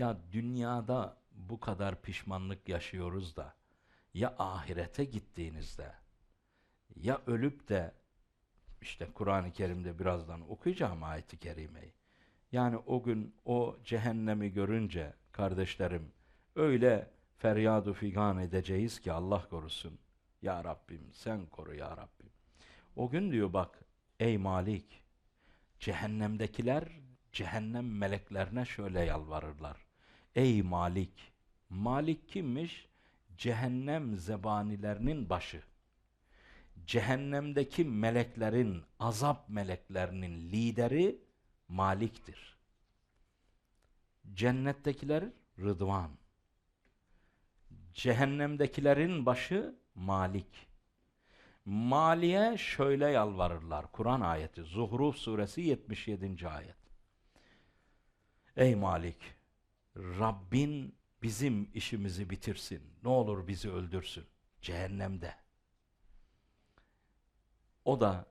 Ya dünyada bu kadar pişmanlık yaşıyoruz da ya ahirete gittiğinizde ya ölüp de işte Kur'an-ı Kerim'de birazdan okuyacağım ayeti kerimeyi. Yani o gün o cehennemi görünce kardeşlerim öyle feryadu figan edeceğiz ki Allah korusun. Ya Rabbim sen koru ya Rabbim. O gün diyor bak ey Malik cehennemdekiler cehennem meleklerine şöyle yalvarırlar. Ey Malik. Malik kimmiş? Cehennem zebanilerinin başı. Cehennemdeki meleklerin, azap meleklerinin lideri Malik'tir. Cennettekiler Rıdvan. Cehennemdekilerin başı Malik. Maliye şöyle yalvarırlar. Kur'an ayeti. Zuhruf suresi 77. ayet. Ey Malik, Rabbin bizim işimizi bitirsin. Ne olur bizi öldürsün. Cehennemde. O da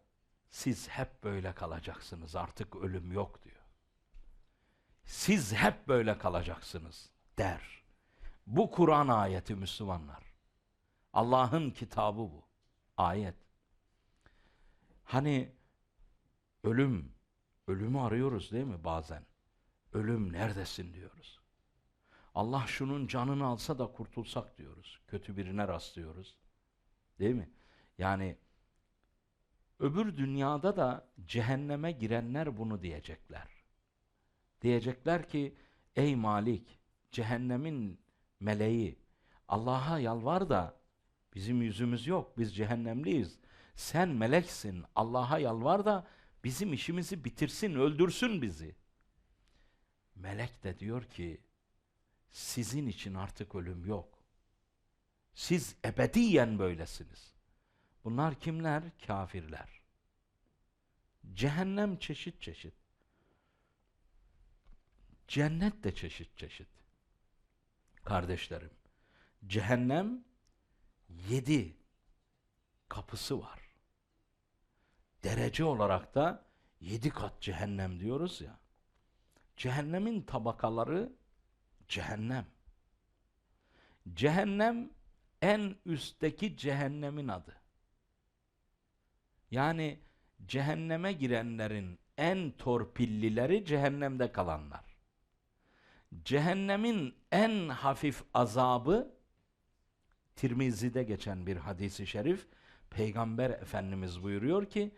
siz hep böyle kalacaksınız. Artık ölüm yok diyor. Siz hep böyle kalacaksınız der. Bu Kur'an ayeti Müslümanlar. Allah'ın kitabı bu. Ayet. Hani ölüm, ölümü arıyoruz değil mi bazen? Ölüm neredesin diyoruz. Allah şunun canını alsa da kurtulsak diyoruz. Kötü birine rastlıyoruz. Değil mi? Yani öbür dünyada da cehenneme girenler bunu diyecekler. Diyecekler ki ey Malik cehennemin meleği Allah'a yalvar da bizim yüzümüz yok biz cehennemliyiz. Sen meleksin Allah'a yalvar da bizim işimizi bitirsin öldürsün bizi. Melek de diyor ki sizin için artık ölüm yok. Siz ebediyen böylesiniz. Bunlar kimler? Kafirler. Cehennem çeşit çeşit. Cennet de çeşit çeşit. Kardeşlerim, cehennem yedi kapısı var. Derece olarak da yedi kat cehennem diyoruz ya. Cehennemin tabakaları cehennem. Cehennem en üstteki cehennemin adı. Yani cehenneme girenlerin en torpillileri cehennemde kalanlar. Cehennemin en hafif azabı Tirmizi'de geçen bir hadisi şerif Peygamber Efendimiz buyuruyor ki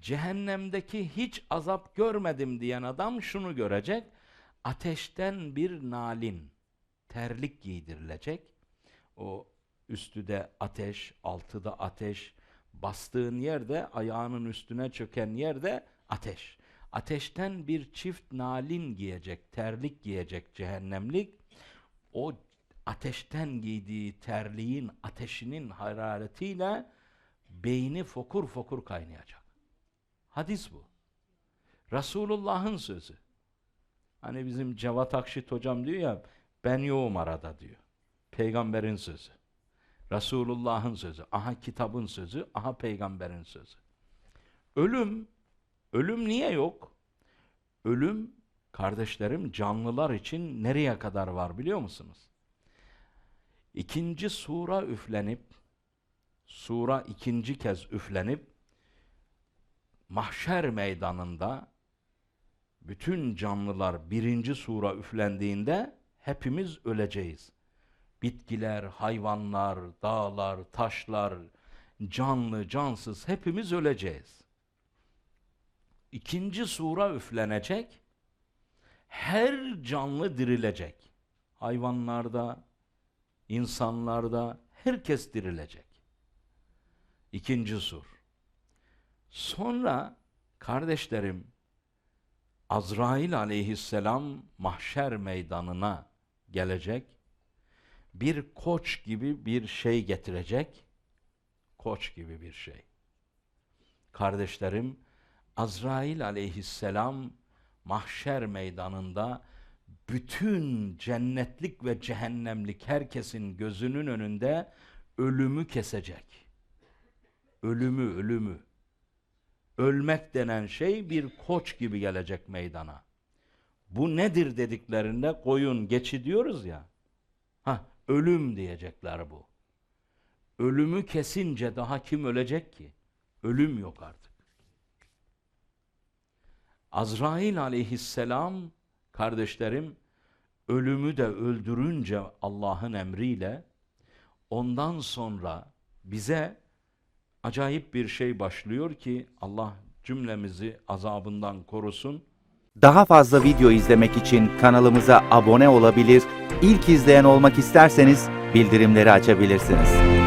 cehennemdeki hiç azap görmedim diyen adam şunu görecek. Ateşten bir nalin terlik giydirilecek. O üstü de ateş, altı da ateş, bastığın yerde ayağının üstüne çöken yerde ateş. Ateşten bir çift nalin giyecek, terlik giyecek cehennemlik. O ateşten giydiği terliğin ateşinin hararetiyle beyni fokur fokur kaynayacak. Hadis bu. Resulullah'ın sözü. Hani bizim Cevat Akşit hocam diyor ya ben yoğum arada diyor. Peygamberin sözü. Resulullah'ın sözü. Aha kitabın sözü. Aha peygamberin sözü. Ölüm, ölüm niye yok? Ölüm kardeşlerim canlılar için nereye kadar var biliyor musunuz? İkinci sura üflenip sura ikinci kez üflenip mahşer meydanında bütün canlılar birinci sura üflendiğinde hepimiz öleceğiz. Bitkiler, hayvanlar, dağlar, taşlar, canlı, cansız hepimiz öleceğiz. İkinci sura üflenecek. Her canlı dirilecek. Hayvanlarda, insanlarda herkes dirilecek. İkinci sur. Sonra kardeşlerim Azrail aleyhisselam mahşer meydanına gelecek. Bir koç gibi bir şey getirecek. Koç gibi bir şey. Kardeşlerim Azrail aleyhisselam mahşer meydanında bütün cennetlik ve cehennemlik herkesin gözünün önünde ölümü kesecek. Ölümü, ölümü. Ölmek denen şey bir koç gibi gelecek meydana. Bu nedir dediklerinde koyun geçi diyoruz ya. Ha ölüm diyecekler bu. Ölümü kesince daha kim ölecek ki? Ölüm yok artık. Azrail aleyhisselam kardeşlerim ölümü de öldürünce Allah'ın emriyle ondan sonra bize acayip bir şey başlıyor ki Allah cümlemizi azabından korusun. Daha fazla video izlemek için kanalımıza abone olabilir, ilk izleyen olmak isterseniz bildirimleri açabilirsiniz.